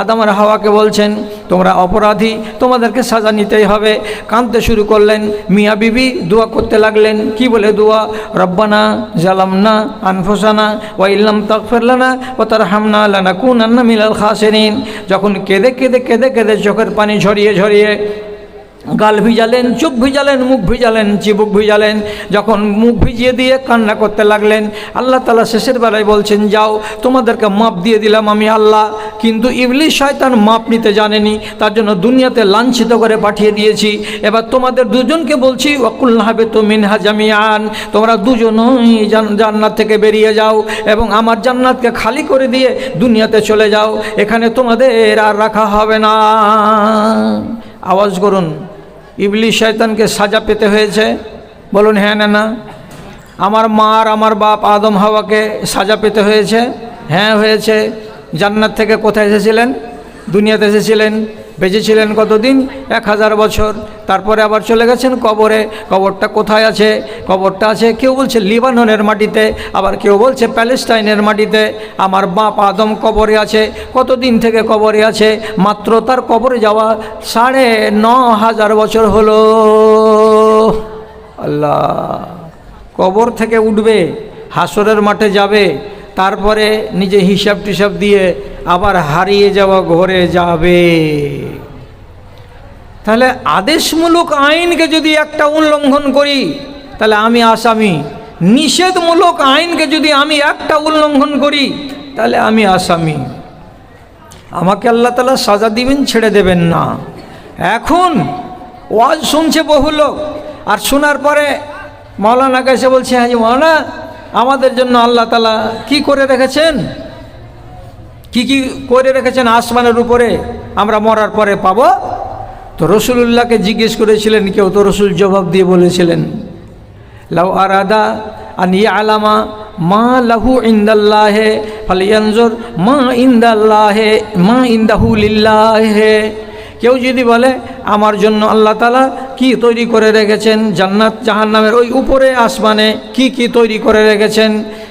আদম আর হাওয়াকে বলছেন, তোমরা অপরাধী, তোমাদেরকে সাজা নিতেই হবে। কাঁদতে শুরু করলেন, মিয়া বিবি, দোয়া করতে লাগলেন। কি বলে দোয়া? রব্বানা জালামনা আনফোসানা ও ইল্লাম তাকফিরলানা ও তার হামনা লানা কুন আন্না মিলাল খাসেরিন। যখন কেঁদে কেঁদে কেঁদে কেঁদে চোখের পানি ঝরিয়ে ঝরিয়ে গাল ভিজালেন চোখ ভিজালেন, মুখ ভিজালেন, চিবুক ভিজালেন। যখন মুখ ভিজিয়ে দিয়ে কান্না করতে লাগলেন, আল্লাহ তালা শেষের বেলায় বলছেন, যাও, তোমাদেরকে মাপ দিয়ে দিলাম আমি আল্লাহ। কিন্তু ইবলিশ শয়তান মাপ নিতে জানেনি, তার জন্য দুনিয়াতে লাঞ্ছিত করে পাঠিয়ে দিয়েছি। এবার তোমাদের দুজনকে বলছি ওয়াকুল্লাহাবে তো মিনহা জামিয়ান তোমরা দুজনই জান- জান্নাত থেকে বেরিয়ে যাও এবং আমার জান্নাতকে খালি করে দিয়ে দুনিয়াতে চলে যাও। এখানে তোমাদের আর রাখা হবে না। আওয়াজ করুন। ইবলি শয়তানকে সাজা পেতে হয়েছে। বলুন হ্যাঁ না না। আমার মা আর আমার বাপ আদম হাওয়াকে সাজা পেতে হয়েছে। হ্যাঁ হয়েছে। জান্নাত থেকে কোথায় এসেছিলেন? দুনিয়াতে এসেছিলেন। বেঁচেছিলেন কতদিন? এক হাজার বছর। তারপরে আবার চলে গেছেন কবরে। কবরটা কোথায় আছে? কবরটা আছে কেউ বলছে লিবাননের মাটিতে, আবার কেউ বলছে প্যালেস্টাইনের মাটিতে। আমার বাপ আদম কবরে আছে, কতদিন থেকে কবরে আছে? মাত্র তার কবরে যাওয়া সাড়ে ন হাজার বছর হলো। আল্লাহ, কবর থেকে উঠবে, হাসরের মাঠে যাবে, তারপরে নিজে হিসাব টিসাব দিয়ে আবার হারিয়ে যাওয়া ঘরে যাবে। তাহলে আদেশমূলক আইনকে যদি একটা উল্লঙ্ঘন করি, তাহলে আমি আসামি। নিষেধমূলক আইনকে যদি আমি একটা উল্লঙ্ঘন করি, তাহলে আমি আসামি। আমাকে আল্লাহ তালা সাজা দিবেন, ছেড়ে দেবেন না। এখন ওয়াজ শুনছে বহু লোক, আর শোনার পরে মাওলানা এসে বলছে হ্যাঁ জি মৌলানা আমাদের জন্য আল্লাহ তালা কি করে রেখেছেন? কি কি করে রেখেছেন আসমানের উপরে? আমরা মরার পরে পাবো। তো রসুলুল্লাহকে জিজ্ঞেস করেছিলেন, কেউ তো রসুল জবাব দিয়ে বলেছিলেন, লাউ আরাদা আন ইয়া আলামা মা লাহু ইন্দাল্লাহে, ফালিয়ানজুর মা ইন্দাল্লাহে, মা ইন্দাহু লিল্লাহে। কেউ যদি বলে, আমার জন্য আল্লাহ তালা কি তৈরি করে রেখেছেন? জান্নাত, জাহান্নামের ওই উপরে আসমানে কি কি তৈরি করে রেখেছেন?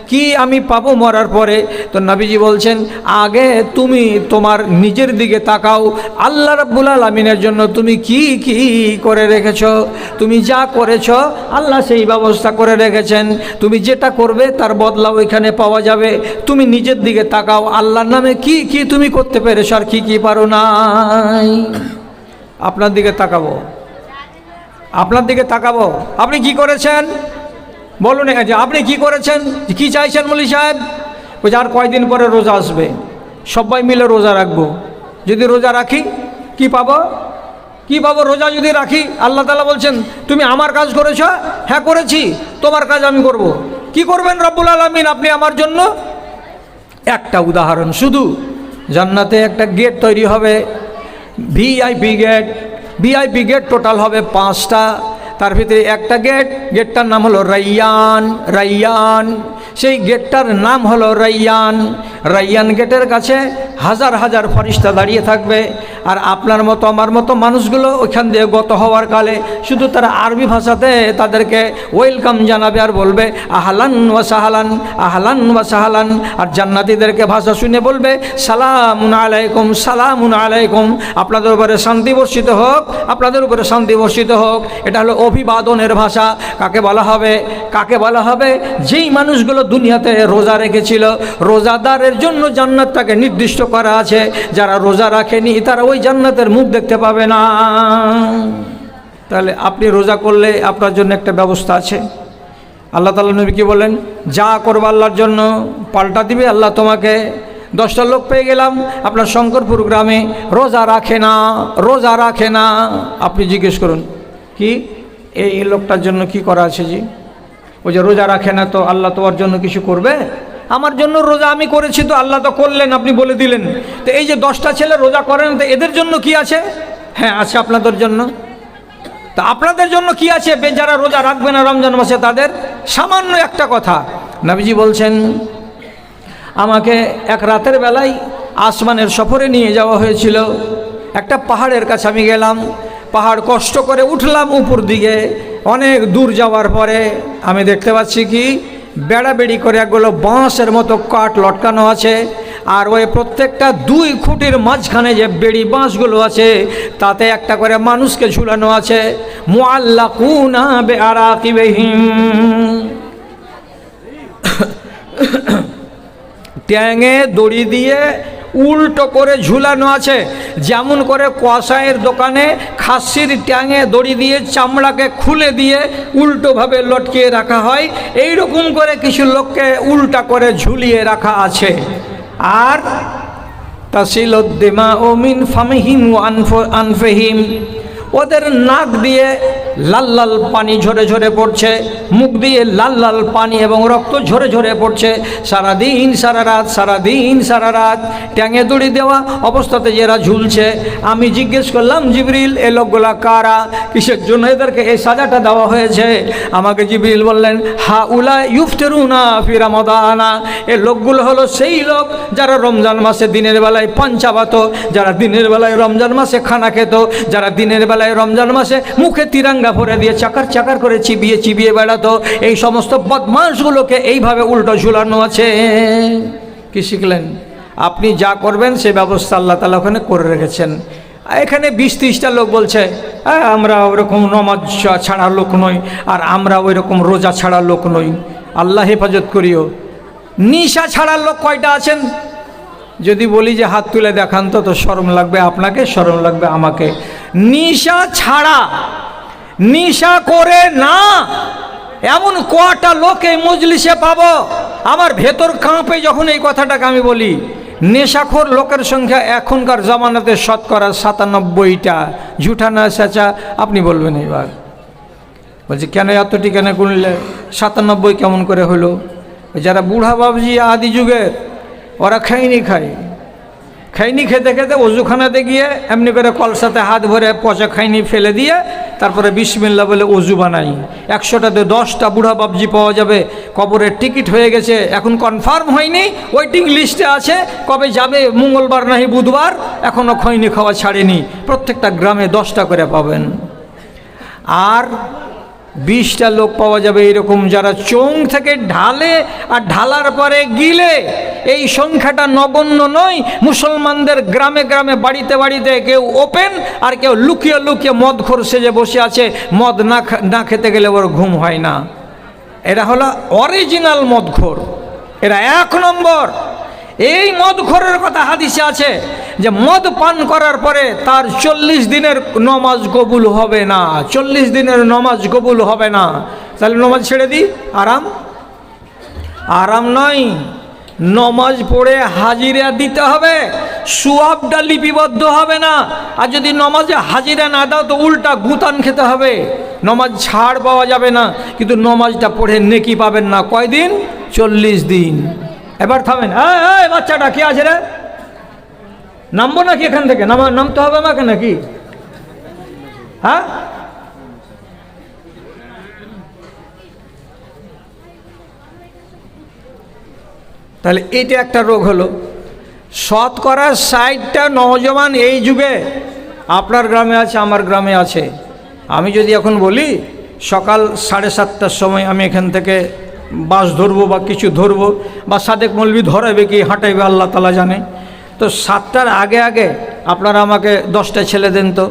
কি আমি পাবো মরার পরে? তো নাবিজি বলছেন, আগে তুমি তোমার নিজের দিকে তাকাও। আল্লাহ রাব্বুল আলমিনের জন্য তুমি কি কি করে রেখেছ? তুমি যা করেছ, আল্লাহ সেই ব্যবস্থা করে রেখেছেন। তুমি যেটা করবে, তার বদলা ওইখানে পাওয়া যাবে। তুমি নিজের দিকে তাকাও। আল্লাহর নামে কি কি তুমি করতে পেরেছ আর কি কি পারো নাই? আপনার দিকে তাকাবো। আপনার দিকে তাকাবো। আপনি কি করেছেন? বলুন যে, আপনি কি করেছেন? কি চাইছেন মলি সাহেব? বলছে আর কয়দিন পরে রোজা আসবে। সবাই মিলে রোজা রাখব। যদি রোজা রাখি, কি পাবো? কি পাবো রোজা যদি রাখি? আল্লাহ তালা বলছেন, তুমি আমার কাজ করেছ? হ্যাঁ করেছি। তোমার কাজ আমি করব। কি করবেন রব্বুল আলমিন আপনি আমার জন্য? একটা উদাহরণ শুধু। জান্নাতে একটা গেট তৈরি হবে। VIP gate. VIP gate total হবে পাঁচটা। তার ভিতরে একটা গেট গেটটার নাম হলো রাইয়ান রাইয়ান। সেই গেটটার নাম হলো রাইয়ান। রাইয়ান গেটের কাছে হাজার হাজার ফরিস্তা দাঁড়িয়ে থাকবে। আর আপনার মতো, আমার মতো মানুষগুলো ওইখান দিয়ে গত হওয়ার কালে শুধু তারা আরবি ভাষাতে তাদেরকে ওয়েলকাম জানাবে আর বলবে, আহলান ওয়া সাহালান, আহলান ওয়া সাহালান। আর জান্নাতিদেরকে ভাষা শুনে বলবে, সালামুন আলাইকুম সালামুন আলাইকুম। আপনাদের উপরে শান্তি বর্ষিত হোক, আপনাদের উপরে শান্তি বর্ষিত হোক। এটা হলো অভিবাদনের ভাষা। কাকে বলা হবে? কাকে বলা হবে? যেই মানুষগুলো দুনিয়াতে রোজা রেখেছিল, রোজাদারের জন্য জান্নাতটাকে নির্দিষ্ট করা আছে। যারা রোজা রাখেনি, তারা ওই জান্নাতের মুখ দেখতে পাবে না। তাহলে আপনি রোজা করলে আপনার জন্য একটা ব্যবস্থা আছে। আল্লাহ তালা নবী কি বলেন যা করব আল্লাহর জন্য, পাল্টা দিবে, আল্লাহ তোমাকে দশটা লোক পেয়ে গেলাম। আপনার শঙ্করপুর গ্রামে রোজা রাখে না, রোজা রাখে না। আপনি জিজ্ঞেস করুন, কি? এই লোকটার জন্য কি করা আছে জি? ওই যে রোজা রাখে না তো আল্লাহ তোমার জন্য কিছু করবে? আমার জন্য রোজা আমি করেছি তো আল্লাহ তো করলেন, আপনি বলে দিলেন। তো এই যে দশটা ছেলে রোজা করেন তো এদের জন্য কি আছে? হ্যাঁ আছে আপনাদের জন্য। তা আপনাদের জন্য কি আছে? যারা রোজা রাখবে না রমজান মাসে, তাদের সামান্য একটা কথা। নাবিজি বলছেন, আমাকে এক রাতের বেলায় আসমানের সফরে নিয়ে যাওয়া হয়েছিল। একটা পাহাড়ের কাছে আমি গেলাম। পাহাড় কষ্ট করে উঠলাম উপর দিকে। অনেক দূর যাওয়ার পরে আমি দেখতে পাচ্ছি কি বেড়াবেড়ি করে একগুলো বাঁশের মতো কাঠ লটকানো আছে। আর ওই প্রত্যেকটা দুই খুঁটির মাঝখানে যে বেড়ি বাঁশগুলো আছে, তাতে একটা করে মানুষকে ঝুলানো আছে। ট্যাঙে দড়ি দিয়ে উল্টো করে ঝুলানো আছে। যেমন করে কষায়ের দোকানে খাসির ট্যাঙে দড়ি দিয়ে চামড়াকে খুলে দিয়ে উল্টোভাবে লটকিয়ে রাখা হয়। এই রকম করে কিছু লোককে উল্টা করে ঝুলিয়ে রাখা আছে। আর তাসিলুদ্দিমা ও মিন ফামহিম ও আনফ- আনফেহিম, ওদের নাক দিয়ে লাল লাল পানি ঝরে ঝরে পড়ছে, মুখ দিয়ে লাল লাল পানি এবং রক্ত ঝরে ঝরে পড়ছে। সারাদিন, সারা রাত, সারাদিন, সারা রাত। ট্যাঙে দড়ি দেওয়া অবস্থাতে যারা ঝুলছে, আমি জিজ্ঞেস করলাম, জিবরিল, এ লোকগুলা কারা? কিসের জন্য এদেরকে এই সাজাটা দেওয়া হয়েছে? আমাকে জিবরিল বললেন, হা উলা ইউফতেরুনা ফিরামদানা এ লোকগুলো হলো সেই লোক যারা রমজান মাসে দিনের বেলায় পঞ্চাবাত যারা দিনের বেলায় রমজান মাসে খানা খেত, যারা দিনের বেলায় রমজান মাসে মুখে তিরাঙ্গা ভরে দিয়ে চাকার চাকার করে চিবিয়ে চিবিয়ে বেড়াতো। এই সমস্ত বদমাসগুলোকে এইভাবে উল্টো ঝুলানো আছে। কি শিখলেন? আপনি যা করবেন সে ব্যবস্থা আল্লাহ তালা ওখানে করে রেখেছেন। এখানে বিশ ত্রিশটা লোক বলছে "হ্যাঁ, আমরা ওরকম নমাজ ছাড়া লোক নই আর আমরা ওই রকম রোজা ছাড়া লোক নই। আল্লাহ হেফাজত করিও। নিশা ছাড়ার লোক কয়টা আছেন? যদি বলি যে হাত তুলে দেখান তো তো শরম লাগবে আপনাকে শরম লাগবে আমাকে। নিশা ছাড়া নিশা করে না। এমন কটা লোক মজলিসে পাবো? আমার ভেতর কাঁপে যখন এই কথাটাকে আমি বলি। নেশাখোর লোকের সংখ্যা এখনকার জামানাতে শতকরা সাতানব্বইটা। ঝুঠা না চাচা আপনি বলবেন এবার বলছে, কেন এতটি কেন গুনলে? সাতানব্বই কেমন করে হলো? যারা বুড়া বাবজি আদি যুগের, ওরা খাইনি খায়। খাইনি খেতে খেতে অজুখানাতে গিয়ে এমনি করে কলসাতে হাত ভরে পচা খাইনি ফেলে দিয়ে তারপরে বিসমিল্লা বলে অজু বানাই। একশোটাতে দশটা বুড়া বাবজি পাওয়া যাবে। কবরের টিকিট হয়ে গেছে। এখন কনফার্ম হয়নি। ওয়েটিং লিস্টে আছে। কবে যাবে? মঙ্গলবার নাহি বুধবার। এখনও খৈনি খাওয়া ছাড়েনি। প্রত্যেকটা গ্রামে দশটা করে পাবেন। আর বিশটা লোক পাওয়া যাবে এরকম যারা চোং থেকে ঢালে আর ঢালার পরে গিলে। এই সংখ্যাটা নগণ্য নয়। মুসলমানদের গ্রামে গ্রামে, বাড়িতে বাড়িতে কেউ ওপেন আর কেউ লুকিয়ে লুকিয়ে মদ খোর সেজে বসে আছে। মদ না না খেতে গেলে ওর ঘুম হয় না। এরা হলো অরিজিনাল মদখোর এরা এক নম্বর। এই মদখোরের কথা হাদিসে আছে যে, মদ পান করার পরে তার চল্লিশ দিনের নমাজ কবুল হবে না। চল্লিশ দিনের নমাজ কবুল হবে না। তাহলে নমাজ ছেড়ে দিই। আরাম? আরাম নয়। নমাজ পড়ে হাজিরা দিতে হবে, সুয়াবটা লিপিবদ্ধ হবে না। আর যদি নমাজে হাজিরা না দাও, তো উল্টা গুতান খেতে হবে। নমাজ ছাড় পাওয়া যাবে না, কিন্তু নমাজটা পড়ে নেকি পাবেন না। কয়দিন? চল্লিশ দিন। এবার থামেন। এই বাচ্চাটা কি আছে রে? নামবো নাকি এখান থেকে? নামা নামতে হবে আমাকে নাকি? হ্যাঁ? তাহলে এটা একটা রোগ হলো। শতকরা ষাটটা নওজওয়ান এই যুগে আপনার গ্রামে আছে, আমার গ্রামে আছে। আমি যদি এখন বলি, সকাল সাড়ে সাতটার সময় আমি এখান থেকে বাস ধরবো বা কিছু ধরবো বা সাদেক মলবি ধরাবে কি, হাঁটাইবে, আল্লাহ তালা জানে। তো সাতটার আগে আগে আপনারা আমাকে দশটা ছেলে দেন তো।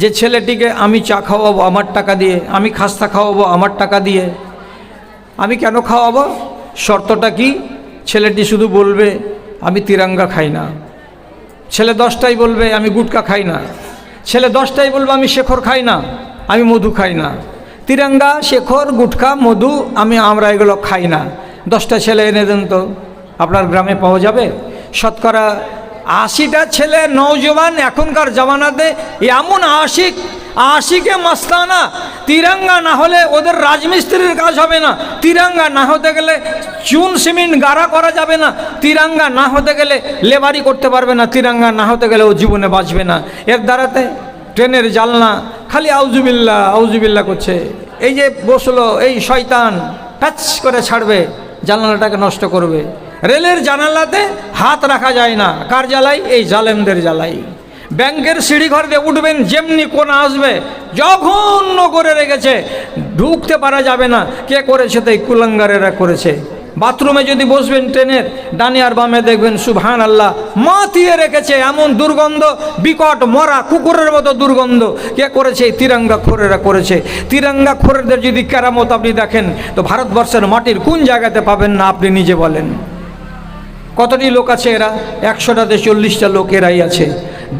যে ছেলেটিকে আমি চা খাওয়াবো আমার টাকা দিয়ে, আমি খাস্তা খাওয়াবো আমার টাকা দিয়ে। আমি কেন খাওয়াবো? শর্তটা কি? ছেলেটি শুধু বলবে, আমি তিরাঙ্গা খাই না। ছেলে দশটাই বলবে, আমি গুটকা খাই না। ছেলে দশটাই বলবে, আমি শেখর খাই না, আমি মধু খাই না। তিরাঙ্গা, শেখর, গুটকা, মধু, আমি আমরা এগুলো খাই না। দশটা ছেলে এনে দেন তো, আপনার গ্রামে পাওয়া যাবে? শতকরা আশিটা ছেলে, নৌজওয়ান এখনকার জামানাতে, এমন আশিক, আশিকে মাস্তানা। তিরঙ্গা না হলে ওদের রাজমিস্ত্রির কাজ হবে না। তিরঙ্গা না হতে গেলে চুন, সিমেন্ট, গাড়া করা যাবে না। তিরঙ্গা না হতে গেলে লেবারি করতে পারবে না। তিরঙ্গা না হতে গেলে ও জীবনে বাঁচবে না। এর দ্বারাতে ট্রেনের জালনা খালি আউজুবিল্লা আউজুবিল্লা করছে। এই যে বসল, এই শয়তান, টাচ করে ছাড়বে জানালাটাকে নষ্ট করবে। রেলের জানালাতে হাত রাখা যায় না। কার জ্বালাই? এই জালেমদের জ্বালাই। ব্যাংকের সিঁড়িঘর দিয়ে উঠবেন যেমনি কোন আসবে জঘন্য করে রেখেছে, ঢুকতে পারা যাবে না। কে করেছে তাই কুলাঙ্গারেরা করেছে। বাথরুমে যদি বসবেন ট্রেনের, ডানে আর বামে দেখবেন সুবহান আল্লাহ মাতিয়ে রেখেছে এমন দুর্গন্ধ, বিকট মরা কুকুরের মতো দুর্গন্ধ। কে করেছে? তিরঙ্গা খোরেরা করেছে। তিরঙ্গা খোরেদের যদি কেরামত আপনি দেখেন, তো ভারতবর্ষের মাটির কোন জায়গাতে পাবেন না আপনি নিজে বলেন। কতটি লোক আছে এরা? একশোটাতে চল্লিশটা লোক এরাই আছে।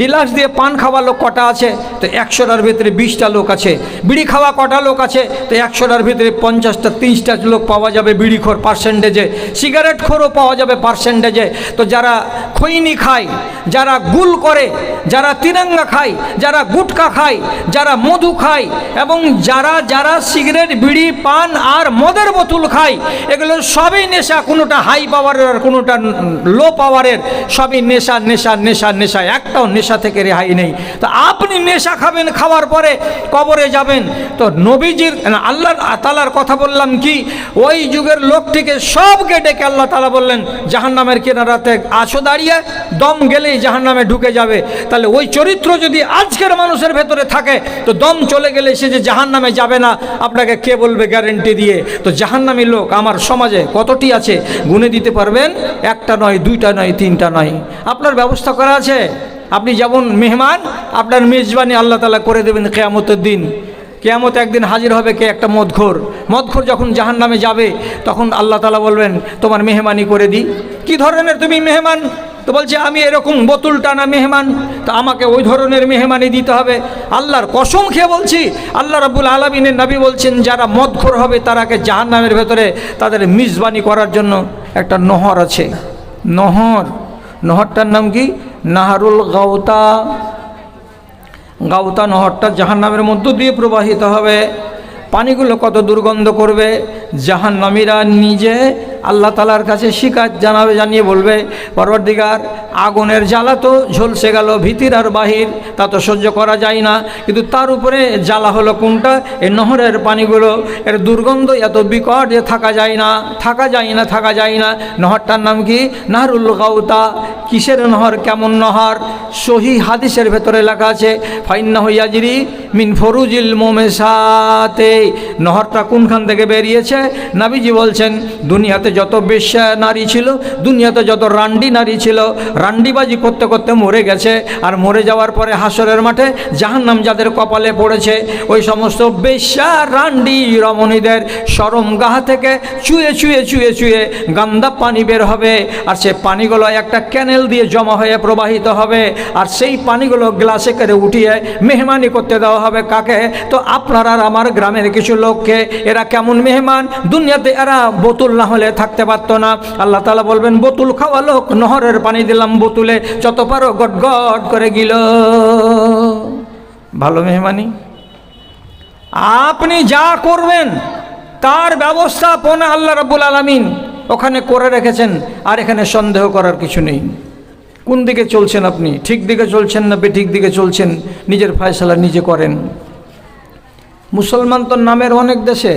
ডিলাক্স দিয়ে পান খাওয়া লোক কটা আছে? তো একশোটার ভিতরে বিশটা লোক আছে। বিড়ি খাওয়া কটা লোক আছে? তো একশোটার ভিতরে পঞ্চাশটা, তিরিশটা লোক পাওয়া যাবে বিড়িখোর পার্সেন্টেজে সিগারেট খোরও পাওয়া যাবে পার্সেন্টেজে তো যারা খৈনি খায়, যারা গুল করে, যারা তিরঙ্গা খায়, যারা গুটকা খায়, যারা মধু খায়, এবং যারা যারা সিগারেট বিড়ি, পান আর মদের বোতল খায়, এগুলো সবই নেশা, কোনোটা হাই পাওয়ারের আর কোনোটা লো পাওয়ারের সবই নেশা নেশা নেশা নেশা, একটাও নেশা থেকে রেহাই নেই। তো আপনি নেশা খাবেন, খাওয়ার পরে কবরে যাবেন। তো নবীজির আল্লাহ তালার কথা বললাম কি, ওই যুগের লোকটিকে সবকে ডেকে আল্লাহ তালা বললেন, জাহান্নামের কেনারাতে আছো দাঁড়িয়ে, দম গেলেই জাহান্নামে ঢুকে যাবে। তাহলে ওই চরিত্র যদি আজকের মানুষের ভেতরে থাকে, তো দম চলে গেলে সে যে জাহান্নামে যাবে না, আপনাকে কে বলবে গ্যারেন্টি দিয়ে? তো জাহান্নামী লোক আমার সমাজে কতটি আছে? গুনে দিতে পারবেন? একটা নয়, দুইটা নয়, তিনটা নয়। আপনার ব্যবস্থা করা আছে? আপনি যেমন মেহমান, আপনার মেজবানি আল্লাহ তালা করে দেবেন কেয়ামতের দিন। কেয়ামত একদিন হাজির হবে কে? একটা মদঘোর মদঘোর যখন জাহান নামে যাবে, তখন আল্লাহ তালা বলবেন, তোমার মেহমানি করে দিই। কি ধরনের তুমি মেহমান? তো বলছে, আমি এরকম বোতল টানা মেহমান, তা আমাকে ওই ধরনের মেহমানি দিতে হবে। আল্লাহর কসম খেয়ে বলছি, আল্লাহ রাবুল আলমিনের নবী বলছেন, যারা মদঘোর হবে তারাকে জাহান নামের ভেতরে তাদের মিজবানি করার জন্য একটা নহর আছে। নহর? নহরটার নাম কি? নাহারুল গাউতা গাউতা নহরটা জাহান্নামের মধ্য দিয়ে প্রবাহিত হবে। পানিগুলো কত দুর্গন্ধ করবে। জাহান্নামীরা নিজে আল্লাহ তালার কাছে শিকার জানাবে, জানিয়ে বলবে, পরবর্তীকার আগুনের জ্বালা তো ঝলসে গেল, ভিতির আর বাহির, তা তো সহ্য করা যায় না। কিন্তু তার উপরে জ্বালা হলো কোনটা? এই নহরের পানিগুলো। এর দুর্গন্ধ এত বিকট যে থাকা যায় না, থাকা যায় না, থাকা যায় না। নহরটার নাম কি? নাহরুল গাউতা। কিসের নহর? কেমন নহর? সহি হাদিসের ভেতরে লেখা আছে ফাইন্না হইয়াজিরি মিন ফরুজিল মোমেশাতে নহরটা কোনখান থেকে বেরিয়েছে? নাবিজি বলছেন, দুনিয়াতে যত বেশ্যা নারী ছিল, দুনিয়াতে যত রান্ডি নারী ছিল, রান্ডিবাজি করতে করতে মরে গেছে। আর মরে যাওয়ার পরে হাসরের মাঠে জাহান্নাম যাদের কপালে পড়েছে, ওই সমস্ত বেশ্যা রান্ডি রমণীদের সরম গাহা থেকে চুয়ে চুয়ে চুয়ে চুয়ে গান্দা পানি বের হবে। আর সে পানিগুলো একটা ক্যানেল দিয়ে জমা হয়ে প্রবাহিত হবে। আর সেই পানিগুলো গ্লাসে করে উঠিয়ে মেহমানি করতে দেওয়া হবে কাকে? তো আপনার আর আমার গ্রামের কিছু লোককে। এরা কেমন মেহমান? দুনিয়াতে এরা বোতল না হলে থাকতে পারতো না। আল্লাহ তালা বলবেন, বোতল খাওয়া লোক নহরের পানি দিলাম বোতলে, যত পারো গট গট করে গিল। ভালো মেহমানি। আপনি যা করবেন, তার ব্যবস্থাপনা আল্লাহ রাবুল আলমিন ওখানে করে রেখেছেন, আর এখানে সন্দেহ করার কিছু নেই। কোন দিকে চলছেন আপনি? ঠিক দিকে চলছেন না বেঠিক দিকে চলছেন? নিজের ফয়সলা নিজে করেন। মুসলমান তো নামের অনেক দেশে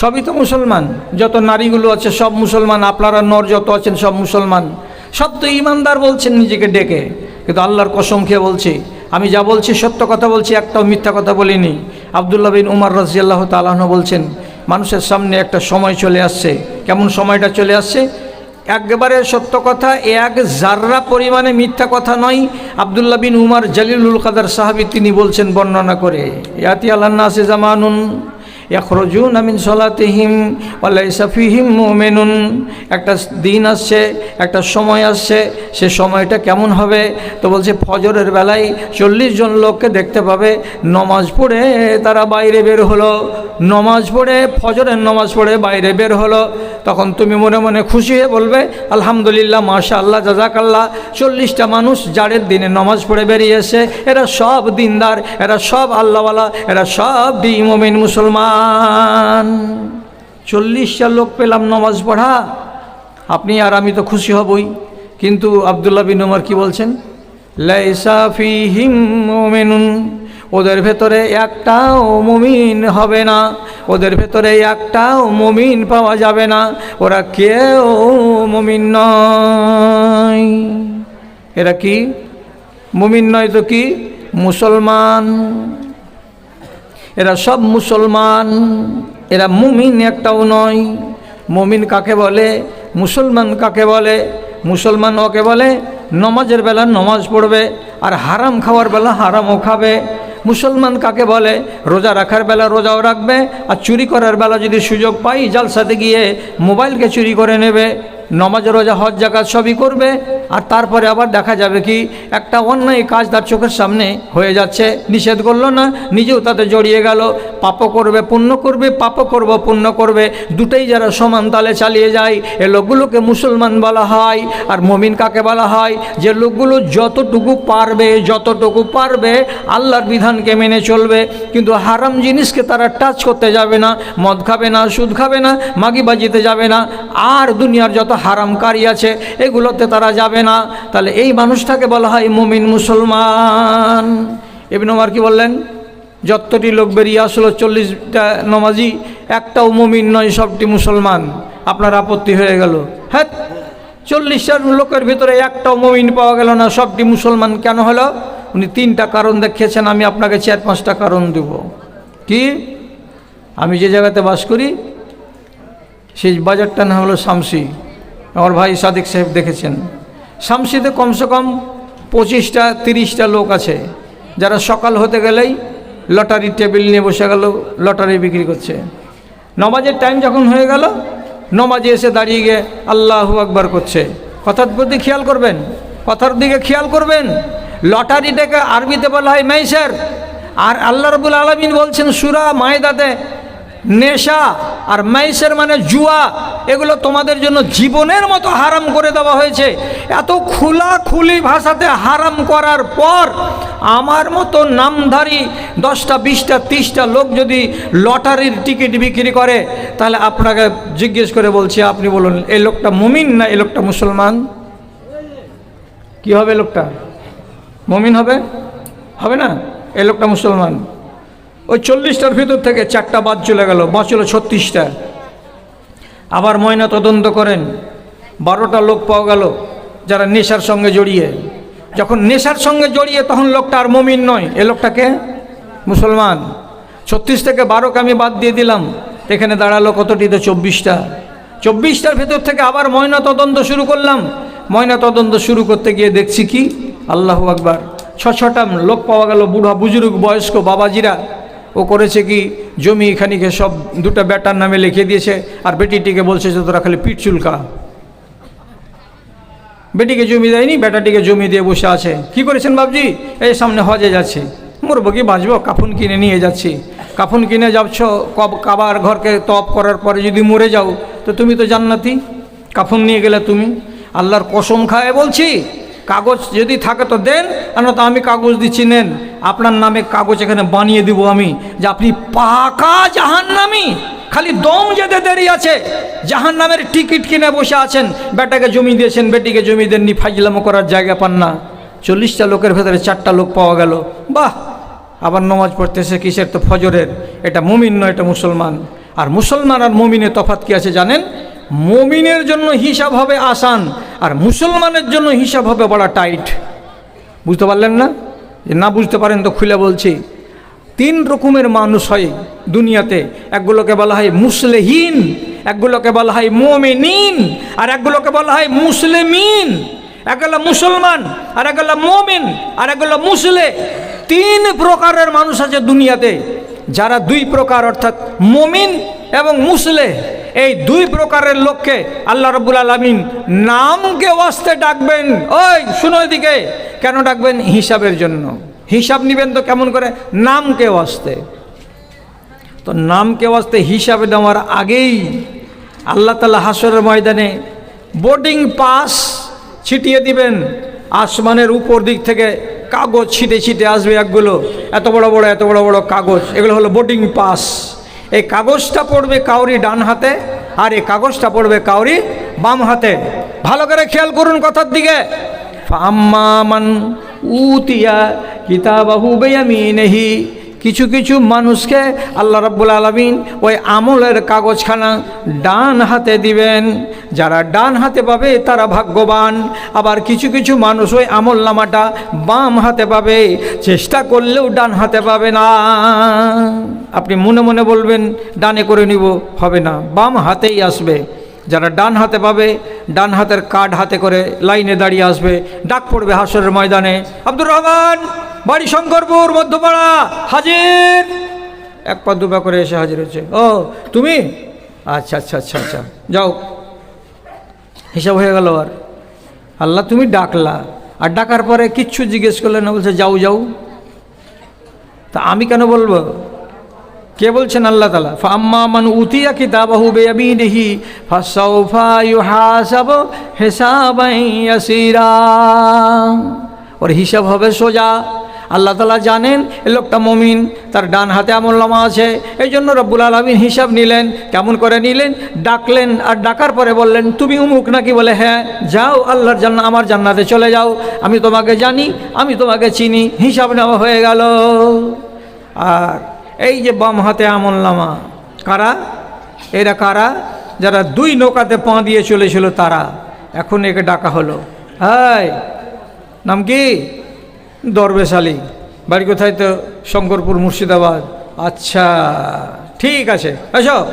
সবই তো মুসলমান। যত নারীগুলো আছে, সব মুসলমান। আপনারা নর যত আছেন, সব মুসলমান। সব তো ইমানদার বলছেন নিজেকে ডেকে। কিন্তু আল্লাহর কসম খেয়ে বলছি, আমি যা বলছি সত্য কথা বলছি, একটাও মিথ্যা কথা বলিনি। আবদুল্লাহ বিন উমার রাজিয়াল্লাহ তালাহ বলছেন, মানুষের সামনে একটা সময় চলে আসছে। কেমন সময়টা চলে আসছে? একবারে সত্য কথা, এক জাররা পরিমাণে মিথ্যা কথা নয়। আবদুল্লাহ বিন উমার জালিলুল কাদার সাহাবি তিনি বলছেন বর্ণনা করে ইয়াতি আল্লাহ জামানুন ইয়াখরজুন আমিন সলাতিহিম ওয়ালাইসাফিহিম মোমেনুন। একটা দিন আসছে, একটা সময় আসছে, সে সময়টা কেমন হবে? তো বলছে, ফজরের বেলায় চল্লিশ জন লোককে দেখতে পাবে। নমাজ পড়ে তারা বাইরে বের হলো। নমাজ পড়ে, ফজরের নমাজ পড়ে বাইরে বের হলো। তখন তুমি মনে মনে খুশি হয়ে বলবে, আলহামদুলিল্লাহ মাশা আল্লাহ জাজাকাল্লাহ চল্লিশটা মানুষ জাড়ের দিনে নমাজ পড়ে বেরিয়েছে, এরা সব দিনদার, এরা সব আল্লাহওয়ালা, এরা সব ডিমোমিন মুসলমান। চল্লিশটা লোক পেলাম নমাজ পড়া। আপনি আর আমি তো খুশি হবই। কিন্তু আবদুল্লাহ বিন উমর কি বলছেন? লাইসা ফিহিম মুমিনুন। ওদের ভেতরে একটাও মুমিন হবে না। ওদের ভেতরে একটাও মুমিন পাওয়া যাবে না। ওরা কেউ মুমিন নয়। এরা কি? মুমিন নয় তো কি? মুসলমান। এরা সব মুসলমান। এরা মুমিন একটাও নয়। মমিন কাকে বলে? মুসলমান কাকে বলে? মুসলমান ওকে বলে, নমাজের বেলা নমাজ পড়বে আর হারাম খাওয়ার বেলা হারামও খাবে। মুসলমান কাকে বলে? রোজা রাখার বেলা রোজাও রাখবে, আর চুরি করার বেলা যদি সুযোগ পাই, জালসাতে গিয়ে মোবাইলকে চুরি করে নেবে। নমাজ রোজা, হজ জাকাত সবই করবে। আর তারপরে আবার দেখা যাবে কি, একটা অন্যায় কাজ তার চোখের সামনে হয়ে যাচ্ছে। নিষেধ করল না, নিজেও তাতে জড়িয়ে গেল। পাপও করবে, পুণ্য করবে, পাপও করব, পুণ্য করবে। দুটোই যারা সমান তালে চালিয়ে যায়। এ লোকগুলোকে মুসলমান বলা হয়, আর মমিন কাকে বলা হয়? যে লোকগুলো যতটুকু পারবে যতটুকু পারবে, আল্লাহর বিধানকে মেনে চলবে। কিন্তু হারাম জিনিসকে তারা টাচ করতে যাবে না, মদ খাবে না সুদ খাবে না মাগিবাজিতে যাবে না। আর দুনিয়ার যত হারাম কারি আছে, এগুলোতে তারা যাবে না। তাহলে এই মানুষটাকে বলা হয় মুমিন মুসলমান। এমনি আমার কি বললেন? যতটি লোক বেরিয়ে আসলো, চল্লিশটা নমাজি, একটাও মুমিন নয়, সবটি মুসলমান। আপনার আপত্তি হয়ে গেল। হ্যাঁ চল্লিশটার লোকের ভিতরে একটাও মমিন পাওয়া গেল না, সবটি মুসলমান কেন হলো? উনি তিনটা কারণ দেখিয়েছেন, আমি আপনাকে চার, পাঁচটা কারণ দেব। কি? আমি যে জায়গাতে বাস করি, সেই বাজারটা না হলো শামসি। আমার ভাই সাদিক সাহেব দেখেছেন। শামসিতে কমসে কম পঁচিশটা, তিরিশটা লোক আছে। যারা সকাল হতে গেলেই লটারি টেবিল নিয়ে বসে গেল, লটারি বিক্রি করছে। নমাজের টাইম যখন হয়ে গেল, নমাজে এসে দাঁড়িয়ে গিয়ে আল্লাহু আকবার করছে। কথার প্রতি খেয়াল করবেন, কথার দিকে খেয়াল করবেন। লটারিটাকে আরবিতে বলা হয়, মাইসার। আর আল্লাহ রবুল আলমিন বলছেন, সুরা মায়দাতে নেশা আর মাইসের মানে জুয়া, এগুলো তোমাদের জন্য জীবনের মতো হারাম করে দেওয়া হয়েছে। এত খোলা খুলি ভাষাতে হারাম করার পর আমার মতো নামধারী দশটা, বিশটা তিরিশটা লোক যদি লটারির টিকিট বিক্রি করে, তাহলে আপনাকে জিজ্ঞেস করে বলছি, আপনি বলুন এই লোকটা মুমিন না এই লোকটা মুসলমান? কি হবে লোকটা? মমিন হবে? হবে না? এই লোকটা মুসলমান? ওই চল্লিশটার ভিতর থেকে চারটা বাদ চলে গেল বাঁচলো ছত্রিশটা। আবার ময়না তদন্ত করেন, বারোটা লোক পাওয়া গেল যারা নেশার সঙ্গে জড়িয়ে। যখন নেশার সঙ্গে জড়িয়ে তখন লোকটা আর মমিন নয়, এ লোকটাকে মুসলমান। ছত্রিশ থেকে বারোকে আমি বাদ দিয়ে দিলাম, এখানে দাঁড়াল কতটিতে? চব্বিশটা। চব্বিশটার ভেতর থেকে আবার ময়না তদন্ত শুরু করলাম। ময়না তদন্ত শুরু করতে গিয়ে দেখছি কি? আল্লাহ আকবার। ছ ছটা লোক পাওয়া গেল, বুড়া, বুজুর্গ, বয়স্ক, বাবাজিরা। ও করেছে কি, জমি খানিকে সব দুটো বেটার নামে লিখে দিয়েছে, আর বেটিটিকে বলছে যে, তোরা খালি পিঠ চুলকা। বেটিকে জমি দেয়নি বেটাটিকে জমি দিয়ে বসে আছে। কি করেছেন বাবজি এই সামনে হজে যাচ্ছে। মরবো কি বাঁচবো? কাফুন কিনে নিয়ে যাচ্ছি। কাফুন কিনে যাচ্ছ, কব কাবার ঘরকে তপ করার পরে যদি মরে যাও, তো তুমি তো জান্নাতি। কাফুন নিয়ে গেলে তুমি। আল্লাহর কসম খায় বলছি। কাগজ যদি থাকে তো দেন না তো আমি কাগজ দিচ্ছি নেন আপনার নামে কাগজ এখানে বানিয়ে দিব আমি, যে আপনি পাকা জাহান্নামি, খালি দম যেতে দেরি আছে। জাহান নামের টিকিট কিনে বসে আছেন, বেটাকে জমি দিয়েছেন, বেটিকে জমি দেননি ফাইজলামো করার জায়গা পান না। চল্লিশটা লোকের ভেতরে চারটা লোক পাওয়া গেল। বাহ! আবার নমাজ পড়তেছে, কিসের তো ফজরের? এটা মুমিন নয়, এটা মুসলমান। আর মুসলমান আর মুমিনের তফাত কি আছে জানেন? মুমিনের জন্য হিসাব হবে আসান, আর মুসলমানের জন্য হিসাব হবে বড় টাইট। বুঝতে পারলেন না? যে না বুঝতে পারেন তো খুলে বলছি। তিন রকমের মানুষ হয় দুনিয়াতে। একগুলোকে বলা হয় মুসলেহীন, একগুলোকে বলা হয় মোমেনিন, আর একগুলোকে বলা হয় মুসলিমিন। একগুলো মুসলমান, আর একগুলো মোমিন, আর একগুলো মুসলে। তিন প্রকারের মানুষ আছে দুনিয়াতে। যারা দুই প্রকার, অর্থাৎ মোমিন এবং মুসলে। এই দুই প্রকারের লোককে আল্লাহ রবুল আলমিন নামকে ওয়াস্তে ডাকবেন। ওই, শুনো এদিকে। কেন ডাকবেন? হিসাবের জন্য। হিসাব নিবেন তো কেমন করে? নামকে ওয়াস্তে। তো নামকে ওয়াস্তে হিসাবে নেওয়ার আগেই আল্লাহ তালা হাসরের ময়দানে বোর্ডিং পাস ছিটিয়ে দিবেন। আসমানের উপর দিক থেকে কাগজ ছিটে ছিটে আসবে একগুলো। এত বড় বড়, এত বড় বড় কাগজ। এগুলো হলো বোর্ডিং পাস। এই কাগজটা পড়বে কাউরি ডান হাতে আর এই কাগজটা পড়বে কাউরি বাম হাতে। ভালো করে খেয়াল করুন কথার দিকে। ফাম্মা মান উতিয়া কিতাবাহু বেয়ামিনেহি কিছু কিছু মানুষকে আল্লাহ রাব্বুল আলমিন ওই আমলের কাগজখানা ডান হাতে দিবেন। যারা ডান হাতে পাবে, তারা ভাগ্যবান। আবার কিছু কিছু মানুষ ওই আমল নামাটা বাম হাতে পাবে। চেষ্টা করলেও ডান হাতে পাবে না। আপনি মনে মনে বলবেন, ডানে করে নিব, হবে না। বাম হাতেই আসবে। যারা ডান হাতে পাবে, ডান হাতের কার্ড হাতে করে লাইনে দাঁড়িয়ে আসবে। ডাক পড়বে হাসরের ময়দানে। আব্দুর রহমান! বাড়ি শঙ্করপুর, মধ্যপাড়া, হাজির। এক পা দুপা করে এসে হাজির হচ্ছে। ও, তুমি? আচ্ছা আচ্ছা আচ্ছা আচ্ছা। যাও। হিসাব হয়ে গেল আর। আল্লাহ, তুমি ডাকলা। আর ডাকার পরে কিচ্ছু জিজ্ঞেস করলে না, বলছে, যাও যাও। তা আমি কেন বলব? কে বলছেন আল্লাহ তালা ফাম্মা মান উতিয়া কিতাবাহু বেয়ামিনিহি ফাসাউফা ইউহাসাব হিসাবাই ইয়াসিরা। ওর হিসাব হবে সোজা। আল্লাহ তালা জানেন, এ লোকটা মমিন, তার ডান হাতে আমল্লামা আছে। এই জন্য রব্বুল আলমিন হিসাব নিলেন, কেমন করে নিলেন? ডাকলেন আর ডাকার পরে বললেন, তুমি উমুক নাকি? বলে হ্যাঁ যাও, আল্লাহর জান্না, আমার জান্নাতে চলে যাও। আমি তোমাকে জানি, আমি তোমাকে চিনি। হিসাব নেওয়া হয়ে গেল। আর এই যে বাম হাতে আমলনামা কারা? এরা কারা? যারা দুই নৌকাতে পা দিয়ে চলেছিল তারা। এখন একে ডাকা হলো। হাই, নাম কি? দরবেশ আলী। বাড়ি কোথায় তো? শঙ্করপুর, মুর্শিদাবাদ। আচ্ছা ঠিক আছে। এসো।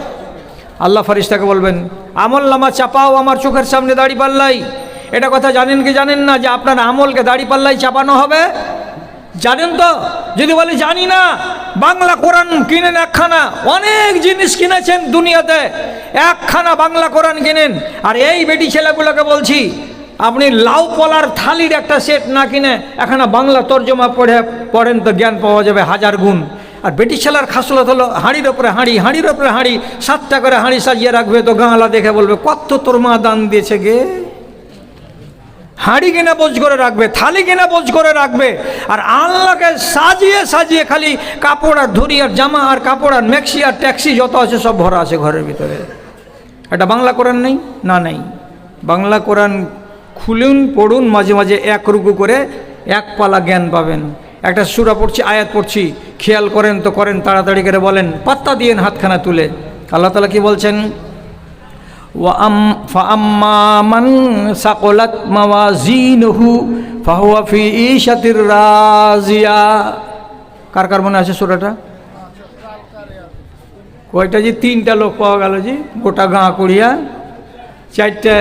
আল্লাহ ফারিস্তাকে বলবেন, আমল নামা চাপাও আমার চোখের সামনে দাড়ি পাল্লাই। এটা কথা জানেন কি জানেন না? যে আপনার আমলকে দাড়ি পাল্লাই চাপানো হবে? জানেন তো? যদি বলে, জানি না, বাংলা কোরআন কিনেন একখানা। অনেক জিনিস কিনেছেন দুনিয়াতে। একখানা বাংলা কোরআন কিনেন। আর এই বেটি ছেলেগুলোকে বলছি আপনি লাউ কলার থালির একটা সেট না কিনে এখানে বাংলা তর্জমা পড়ে, পড়েন তো জ্ঞান পাওয়া যাবে হাজার গুণ। আর বেটি ছেলার খাসলত হলো হাঁড়ির ওপরে হাঁড়ি, হাঁড়ির ওপরে হাঁড়ি, সাতটা করে হাঁড়ি সাজিয়ে রাখবে তো গাঁলা দেখে বলবে, কত তোর মা দান দিয়েছে গে? হাঁড়ি কিনে বোঝ করে রাখবে, থালি কিনে বোঝ করে রাখবে। আর আল্লাহকে সাজিয়ে সাজিয়ে খালি কাপড় আর ধরি আর জামা আর কাপড় আর ম্যাক্সি আর ট্যাক্সি যত আছে সব ভরা আছে ঘরের ভিতরে। এটা বাংলা কোরআন নেই না নেই? বাংলা কোরআন খুলুন, পড়ুন, মাঝে মাঝে এক রুকু করে এক পালা জ্ঞান পাবেন। একটা সুরা পড়ছি, আয়াত পড়ছি, খেয়াল করেন তো করেন, তাড়াতাড়ি করে বলেন, পাত্তা দিয়েন হাতখানা তুলে। আল্লাহ তালা কি বলছেন? সাকলাত ফাহুয়া ফি রাজিয়া। কার কার মনে আছে সুরাটা? কয়টা যে তিনটা লোক পাওয়া গেল যে, গোটা গাঁ করিয়া চারটে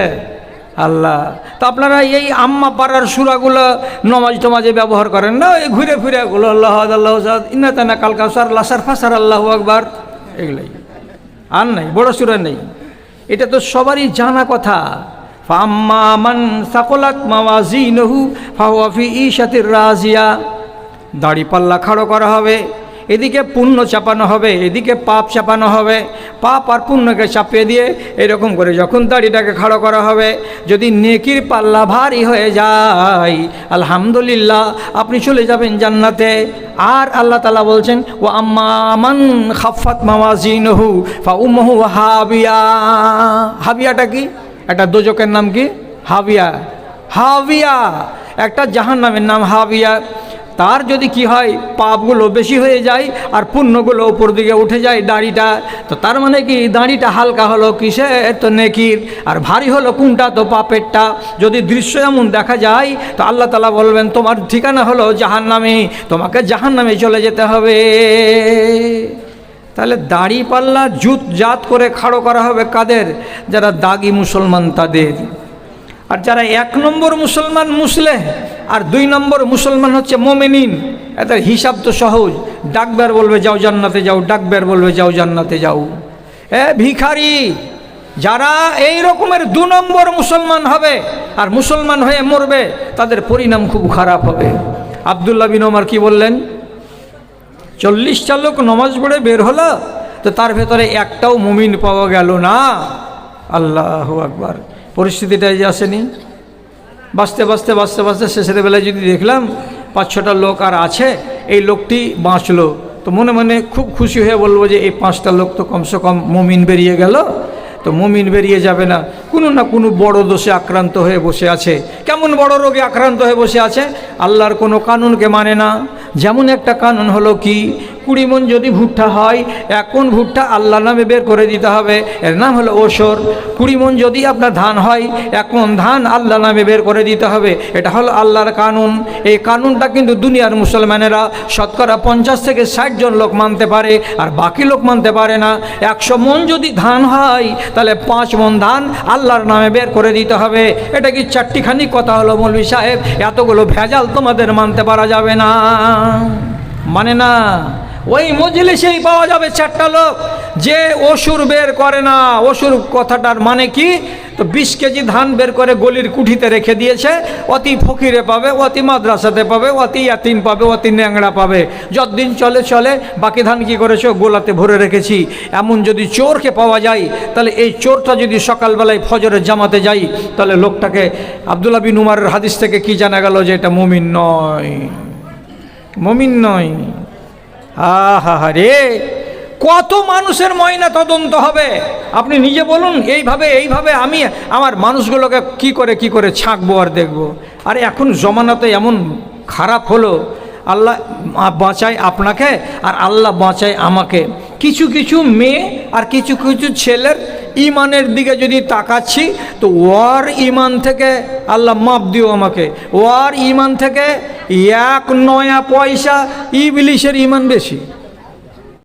আল্লাহ। তো আপনারা এই আম্মা পাড়ার সুরাগুলো নমাজ টমাজে ব্যবহার করেন না? এই ঘুরে ফিরে এগুলো, আল্লাহ আল্লাহ ইন্না কালকা কালকাসার লাসার ফাসার, আল্লাহ আকবার, এগুলাই। আর নাই, বড় সুরা নেই। এটা তো সবারই জানা কথা। ফাম্মা মান সাকলাত মাওয়াজিনহু, ফাহুয়া ফি ঈশাতির রাজিয়া। দাড়ি পাল্লা খাড়ো করা হবে। এদিকে পুণ্য চাপানো হবে, এদিকে পাপ চাপানো হবে। পাপ আর পুণ্যকে চাপিয়ে দিয়ে এরকম করে যখন দাড়িটাকে খাড়ো করা হবে, যদি নেকির পাল্লা ভারী হয়ে যায়, আলহামদুলিল্লাহ, আপনি চলে যাবেন জান্নাতে। আর আল্লাহ তালা বলছেন ও আম্মা মান খাফাত মাওয়াজিনহু ফা উম্মহু হাবিয়া। হাবিয়াটা কি? একটা দোজকের নাম কি? হাবিয়া। হাবিয়া। একটা জাহান নামের নাম হাবিয়া। তার যদি কি হয়, পাপগুলো বেশি হয়ে যায় আর পুণ্যগুলো উপর দিকে উঠে যায় দাড়িটা, তো তার মানে কি দাড়িটা হালকা হলো কিসে তো নেকির? আর ভারী হলো কোনটা? তো পাপেরটা। যদি দৃশ্য এমন দেখা যায়, তো আল্লাহ তালা বলবেন, তোমার ঠিকানা হলো জাহান নামে তোমাকে জাহান নামে চলে যেতে হবে। তাহলে দাড়ি পাল্লা জুত জাত করে খাড়ো করা হবে কাদের? যারা দাগি মুসলমান তাদের। আর যারা এক নম্বর মুসলমান মুসলে আর দুই নম্বর মুসলমান হচ্ছে মোমেনিন। এদের হিসাব তো সহজ। ডাকবার বলবে, যাও জান্নাতে যাও। ডাকবার বলবে, যাও জান্নাতে যাও। এ ভিখারি, যারা এই রকমের দু নম্বর মুসলমান হবে আর মুসলমান হয়ে মরবে, তাদের পরিণাম খুব খারাপ হবে। আবদুল্লাহ বিন ওমর কি বললেন? চল্লিশটা লোক নমাজ পড়ে বের হলো, তো তার ভেতরে একটাও মুমিন পাওয়া গেল না। আল্লাহ আকবার। পরিস্থিতিটা যে আসেনি। বাঁচতে বাঁচতে বাঁচতে বাঁচতে শেষের বেলায় যদি দেখলাম পাঁচ, ছটা লোক আর আছে, এই লোকটি বাঁচলো। তো মনে মনে খুব খুশি হয়ে বলব যে এই পাঁচটা লোক তো কমসে কম মুমিন বেরিয়ে গেল। তো মুমিন বেরিয়ে যাবে না। কোনো না কোনো বড় দোষে আক্রান্ত হয়ে বসে আছে। কেমন বড় রোগে আক্রান্ত হয়ে বসে আছে? আল্লাহর কোনো কানুনকে মানে না। যেমন একটা কানুন হলো কি? কুড়ি মন যদি ভুট্টা হয়, এক মন ভুট্টা আল্লাহ নামে বের করে দিতে হবে। এর নাম হলো ওসর। কুড়ি মন যদি আপনার ধান হয়, এক মন ধান আল্লাহ নামে বের করে দিতে হবে। এটা হলো আল্লাহর কানুন। এই কানুনটা কিন্তু দুনিয়ার মুসলমানেরা শতকরা পঞ্চাশ থেকে ষাট জন লোক মানতে পারে, আর বাকি লোক মানতে পারে না। একশো মন যদি ধান হয়, তাহলে পাঁচ মন ধান আল্লাহর নামে বের করে দিতে হবে। এটা কি চারটিখানি কথা হলো মৌলভী সাহেব? এতগুলো ভেজাল তোমাদের মানতে পারা যাবে না। মানে না। ওই মজলিসেই পাওয়া যাবে চারটা লোক। যে অসুর বের করে না, অসুর কথাটার মানে কি? তো বিশ কেজি ধান বের করে গলির কুঠিতে রেখে দিয়েছে, অতি ফকিরে পাবে, অতি মাদ্রাসাতে পাবে, অতি ইয়াতিম পাবে, অতি ন্যাংড়া পাবে। যতদিন চলে চলে, বাকি ধান কি করেছে? গোলাতে ভরে রেখেছি। এমন যদি চোরকে পাওয়া যায়, তাহলে এই চোরটা যদি সকালবেলায় ফজরের জামাতে যাই, তাহলে লোকটাকে আবদুল্লাহ বিন উমারের হাদিস থেকে কি জানা গেল যে এটা মমিন নয়? মমিন নয়। আহা রে কত মানুষের ময়না তদন্ত হবে? আপনি নিজে বলুন, এইভাবে এইভাবে আমি আমার মানুষগুলোকে কি করে কি করে ছাঁকবো আর দেখব? আর এখন জমানাতে এমন খারাপ হলো, আল্লাহ বাঁচায় আপনাকে আর আল্লাহ বাঁচায় আমাকে। কিছু কিছু মেয়ে আর কিছু কিছু ছেলের ইমানের দিকে যদি তাকাচ্ছি, তো ওয়ার ইমান থেকে আল্লাহ মাপ দিও আমাকে। ওয়ার ইমান থেকে এক নয়া পয়সা ইবলিশের ইমান বেশি।